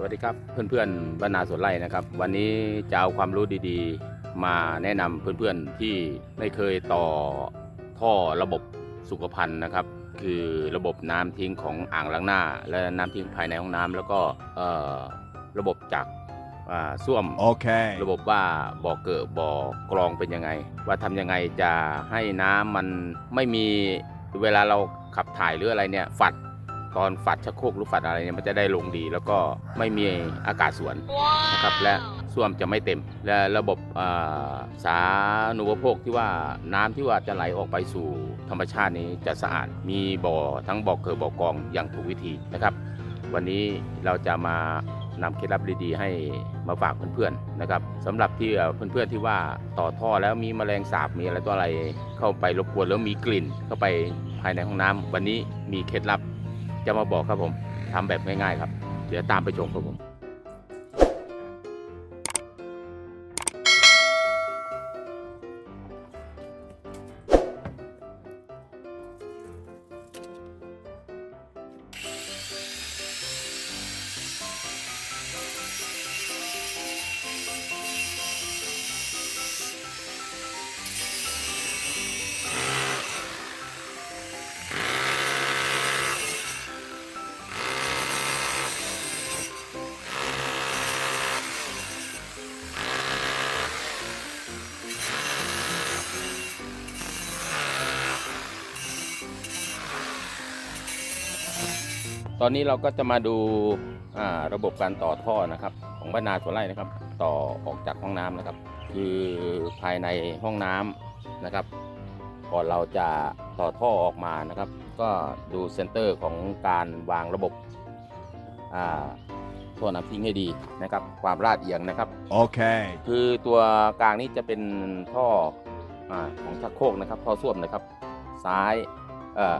สวัสดีครับเพื่อนๆบ้านนาสวนไร่นะครับ วันนี้จะเอาความรู้ดีๆ มาแนะนำเพื่อนๆที่ไม่เคยต่อท่อระบบสุขภัณฑ์นะครับ คือระบบน้ำทิ้งของอ่างล้างหน้า และน้ำทิ้งภายในห้องน้ำแล้วก็เอ่อระบบจากอ่าส้วม Okay. ระบบว่าบ่อเกิดบ่อกรองเป็นยังไง ว่าทำยังไงจะให้น้ำมันไม่มีเวลาเราขับถ่ายหรืออะไรเนี่ยฝัด ตอนฝัดชักโครกหรือฝัดอะไรเนี่ยมันจะได้ลงดี แล้วก็ไม่มีอากาศสวนนะครับและส้วมจะไม่เต็ม และระบบอ่าสาธารณูปโภคที่ว่าน้ำที่ว่าจะไหลออกไปสู่ธรรมชาตินี้จะสะอาดมีบ่อทั้งบ่อเกิดบ่อกรองอย่างถูกวิธีนะครับ วันนี้เราจะมานำเคล็ดลับดีๆให้มาฝากเพื่อนๆนะครับสำหรับที่เอ่อเพื่อนๆที่ว่าต่อท่อแล้วมีแมลงสาบมีอะไรตัวอะไรเข้าไปรบกวนแล้วมีกลิ่นเข้าไปภายในห้องน้ำวันนี้มีเคล็ดลับ จะมาบอกครับผมทำแบบง่ายๆครับ เดี๋ยวตามไปชมครับผม ตอนนี้เราก็จะมาดูอ่าระบบการต่อท่อนะครับ ของบ้านนาสวนไร่นะครับ ต่อออกจากห้องน้ำนะครับ คือภายในห้องน้ำนะครับ ก่อนเราจะต่อท่อออกมานะครับ ก็ดูเซนเตอร์ของการวางระบบอ่าท่อน้ำทิ้งให้ดีนะครับ ความลาดเอียงนะครับ Okay. คือตัวกลางนี้จะเป็นท่ออาของชักโครกนะครับ ท่อส้วมนะครับ ซ้ายเอ่อ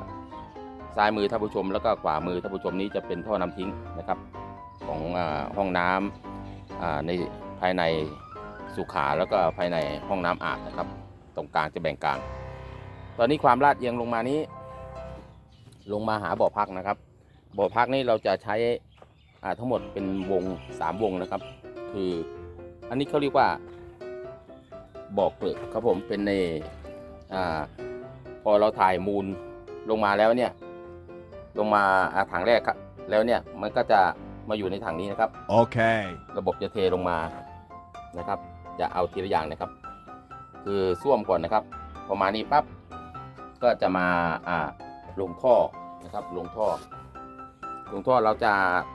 ซ้ายมือท่านผู้ชม แล้วก็ขวามือท่านผู้ชมนี้จะเป็นท่อน้ำทิ้งนะครับของอห้องน้ำอ่าในภายในสุขาแล้วก็ภายในห้องน้ำอาบนะครับ ตรงกลางจะแบ่งกลาง ตอนนี้ความลาดเอียงลงมานี้ ลงมาหาบ่อพักนะครับ บ่อพักนี้เราจะใช้ทั้งหมดเป็นวงสามวงนะครับ คืออันนี้เขาเรียกว่าบ่อเกลือกครับผมเป็นในอพอเราถ่ายมูลลงมาแล้วเนี่ย ลงมาอ่าถังแรกครับ แล้วเนี่ยมันก็จะมาอยู่ในถังนี้นะครับ Okay. ระบบจะเทลงมานะครับ จะเอาทีละอย่างนะครับ คือส้วมก่อนนะครับประมาณนี้ปั๊บก็จะมาอ่าลงท่อนะครับ ลงท่อ ลงท่อเราจะ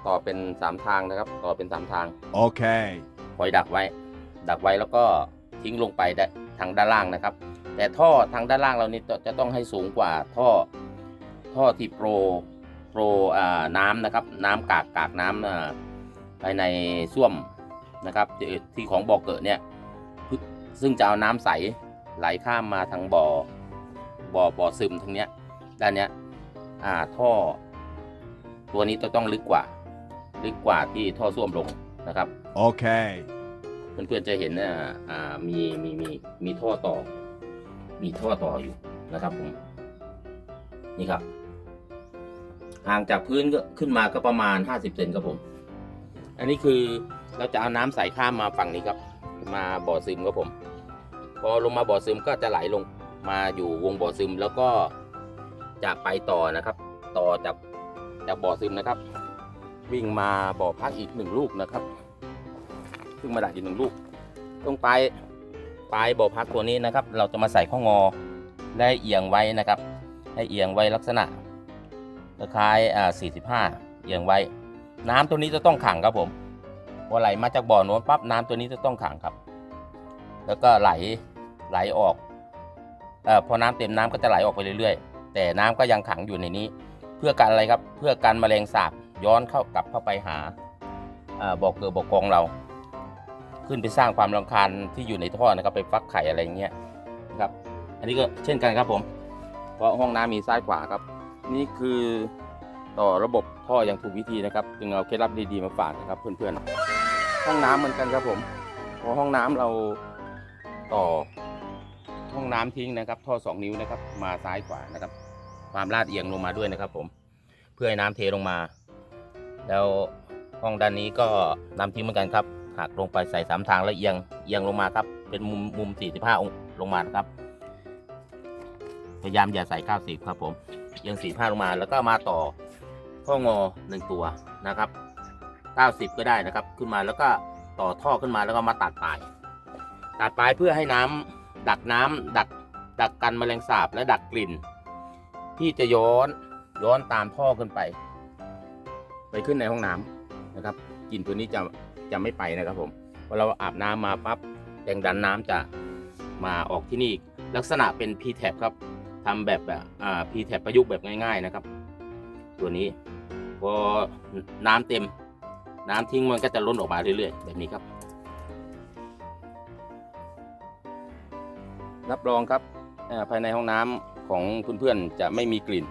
ต่อเป็นสามทางนะครับ ต่อเป็นสามทาง Okay. คอยดักไว้ ดักไว้แล้วก็ทิ้งลงไปได้ทางด้านล่างนะครับ แต่ท่อทางด้านล่างเรานี่จะจะต้องให้สูงกว่าท่อท่อที่โปร โปรอ่าน้ำนะครับ น้ำกากกากน้ำอ่าภายในส้วมนะครับที่ที่ของบ่อเกิดเนี่ยพึ่ซึ่งจะเอาน้ำใสไหลข้ามมาทางบ่อบ่อบ่อซึมทางเนี้ยด้านเนี้ยอ่าท่อ ตัวนี้จะต้องลึกกว่า ลึกกว่าที่ท่อส้วมลงนะครับ Okay. เพื่อนๆจะเห็นอ่าอ่ามีมีมีมีท่อต่อ มีท่อต่ออยู่นะครับผมนี่ครับ ห่างจากพื้นก็ขึ้นมาก็ประมาณ 50เซนครับผม อันนี้คือเราจะเอาน้ำใส่ข้ามมาฝั่งนี้ครับ มาบ่อซึมครับผม พอลงมาบ่อซึมก็จะไหลลงมาอยู่วงบ่อซึมแล้วก็จะไปต่อนะครับ ต่อจากจากบ่อซึมนะครับ วิ่งมาบ่อพักอีกหนึ่งลูกนะครับซึ่งมาดักอยู่หนึ่งลูก ตรงปลายปลายบ่อพักตัวนี้นะครับ เราจะมาใส่ข้องอและเอียงไว้นะครับ ให้เอียงไว้ลักษณะ คล้ายๆอ่า45เอียงไว้ น้ำตัวนี้จะต้องขังครับผมพอไหลมาจากบ่อโน้นปั๊บน้ำตัวนี้จะต้องขังครับ แล้วก็ไหลไหลออกเอ่อพอน้ำเต็มน้ำก็จะไหลออกไปเรื่อยๆ แต่น้ำก็ยังขังอยู่ในนี้ เพื่อการอะไรครับ เพื่อการแมลงสาบย้อนเข้ากลับเข้าไปหาอ่าบ่อเกลือบ่อกองเรา ขึ้นไปสร้างความรำคาญที่อยู่ในท่อนะครับไปฟักไข่อะไรเงี้ยนะครับ อันนี้ก็เช่นกันครับผม เพราะห้องน้ำมีซ้ายขวาครับ นี่คือต่อระบบท่ออย่างถูกวิธีนะครับจึงเอาเคล็ดลับดีๆมาฝากนะครับเพื่อนๆ ห้องน้ำเหมือนกันครับผมพอห้องน้ำเราต่อห้องน้ำทิ้งนะครับ ท่อสองนิ้วนะครับ มาซ้ายขวานะครับ ความลาดเอียงลงมาด้วยนะครับ ผม เพื่อให้น้ำเทลงมา แล้วห้องด้านนี้ก็น้ำทิ้งเหมือนกันครับหักลงไปใส่สามทางแล้วเอียงเอียงลงมาครับ เป็นมุมมุม 45 องศาลงมานะครับ พยายามอย่าใส่ 90 ครับผม เอียง45ลงมา แล้วก็มาต่อท่องอหนึ่งตัวนะครับ90ก็ได้นะครับ ขึ้นมาแล้วก็ต่อท่อขึ้นมาแล้วก็มาตัดปลาย ตัดปลายเพื่อให้น้ำดักน้ำดักดักกันแมลงสาบและดักกลิ่น ที่จะย้อนย้อนตามท่อขึ้นไป ไปขึ้นในห้องน้ำนะครับกลิ่นตัวนี้จะจะไม่ไปนะครับผมพอเราอาบน้ำมาปั๊บแรงดันน้ำจะมาออกที่นี่ ลักษณะเป็น p t a b ครับ ทำแบบแบบอ่า p t a b ประยุกต์แบบง่าย ๆนะครับ ตัวนี้พอน้ำเต็ม น้ำทิ้งมันก็จะล้นออกมาเรื่อยๆแบบนี้ครับ รับรองครับภายในห้องน้ำของเพื่อนๆจะไม่มีกลิ่น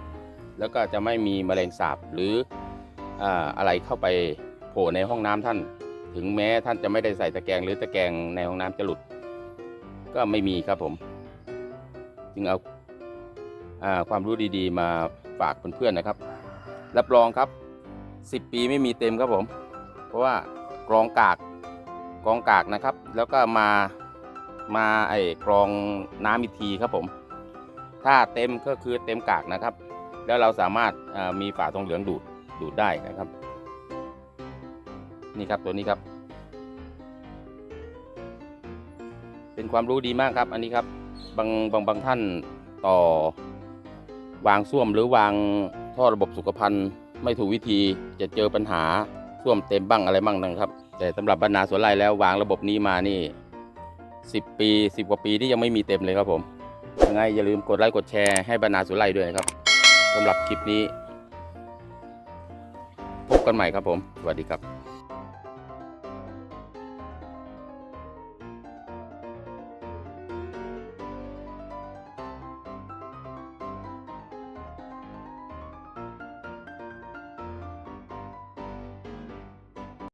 แล้วก็จะไม่มีแมลงสาบหรืออาอะไรเข้าไปโผล่ในห้องน้ำท่าน ถึงแม้ท่านจะไม่ได้ใส่ตะแกรงหรือตะแกรงในห้องน้ำจะหลุด ก็ไม่มีครับผม จึงเอา ความรู้ดีๆ มาฝากเพื่อนๆนะครับ รับรองครับ 10 ปีไม่มีเต็มครับผม เพราะว่ากรองกากกรองกากนะครับ แล้วก็มามาไอ้กรองน้ำอีกทีครับผม ถ้าเต็มก็คือเต็มกากนะครับ แล้วเราสามารถอ่ามีฝาทองเหลืองดูดดูดได้นะครับ นี่ครับตัวนี้ครับ เป็นความรู้ดีมากครับ อันนี้ครับบางบางบางท่านต่อ วางส้วมหรือวางท่อระบบสุขภัณฑ์ไม่ถูกวิธีจะเจอปัญหาส้วมเต็มบ้างอะไรบ้างนะครับ แต่สำหรับบรรณาสวนไร่แล้ววางระบบนี้มานี่ 10 ปี 10 กว่าปีที่ยังไม่มีเต็มเลยครับผมยังไงอย่าลืมกดไลค์กดแชร์ให้บรรณาสุไลด้วยนะครับสำหรับคลิปนี้ พบกันใหม่ครับผม สวัสดีครับ